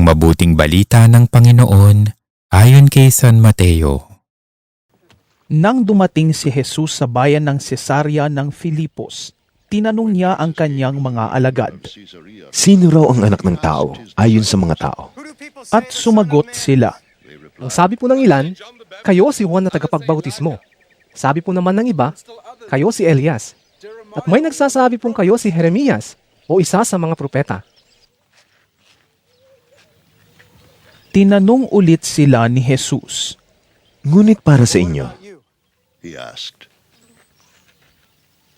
Ang mabuting balita ng Panginoon ayon kay San Mateo. Nang dumating si Jesus sa bayan ng Cesarea ng Filipos, tinanong niya ang kanyang mga alagad. Sino raw ang anak ng tao ayon sa mga tao? At sumagot sila, Ang sabi po ng ilan, kayo si Juan na tagapagbautismo. Sabi po naman ng iba, kayo si Elias. At may nagsasabi pong kayo si Jeremias o isa sa mga propeta. Tinanong ulit sila ni Jesus. Ngunit para sa inyo, he asked.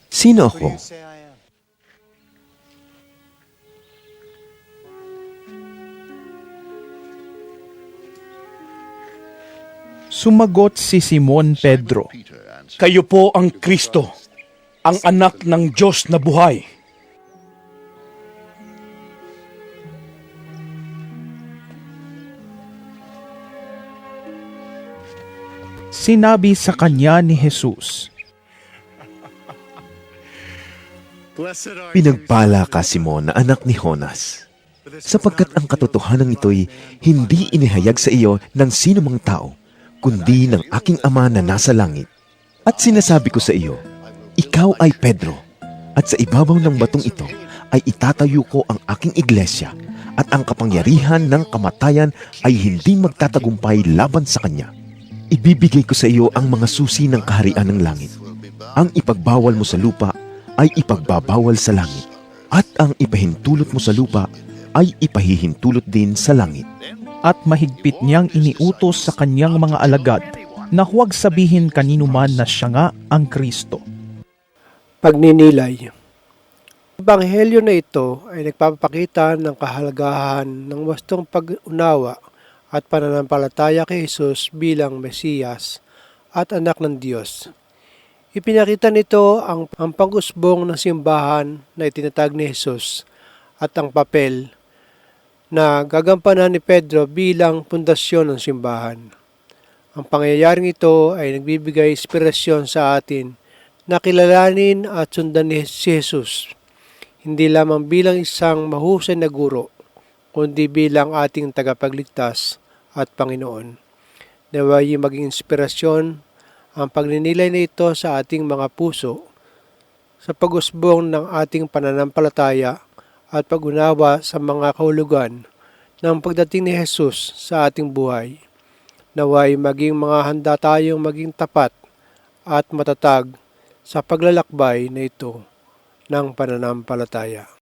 sino ako? Sumagot si Simon Pedro, Kayo po ang Kristo, ang anak ng Diyos na buhay. Sinabi sa kanya ni Jesus, Pinagpala ka, Simon, na anak ni Jonas. Sapagkat ang katotohanan ito'y hindi inihayag sa iyo ng sino mang tao, kundi ng aking ama na nasa langit. At sinasabi ko sa iyo, ikaw ay Pedro, at sa ibabaw ng batong ito ay itatayo ko ang aking iglesia, at ang kapangyarihan ng kamatayan ay hindi magtatagumpay laban sa kanya. Ibibigay ko sa iyo ang mga susi ng kaharian ng langit. Ang ipagbawal mo sa lupa ay ipagbabawal sa langit, at ang ipahintulot mo sa lupa ay ipahihintulot din sa langit. at mahigpit niyang iniutos sa kanyang mga alagad na huwag sabihin kanino man na siya nga ang Kristo. Pagninilay Ang Ebanghelyo na ito ay nagpapakita ng kahalagahan ng wastong pag-unawa at pananampalataya kay Jesus bilang Mesiyas at anak ng Diyos. Ipinakita nito ang, ang pag-usbong ng simbahan na itinatag ni Jesus at ang papel na gagampanan ni Pedro bilang pundasyon ng simbahan. Ang pangyayaring ito ay nagbibigay inspirasyon sa atin na kilalanin at sundan ni si Jesus, hindi lamang bilang isang mahusay na guro, kundi bilang ating tagapagligtas at Panginoon. Naway maging inspirasyon ang pagninilay na ito sa ating mga puso sa pag-usbong ng ating pananampalataya at pag-unawa sa mga kahulugan ng pagdating ni Jesus sa ating buhay. Naway maging mga handa tayong maging tapat at matatag sa paglalakbay na ito ng pananampalataya.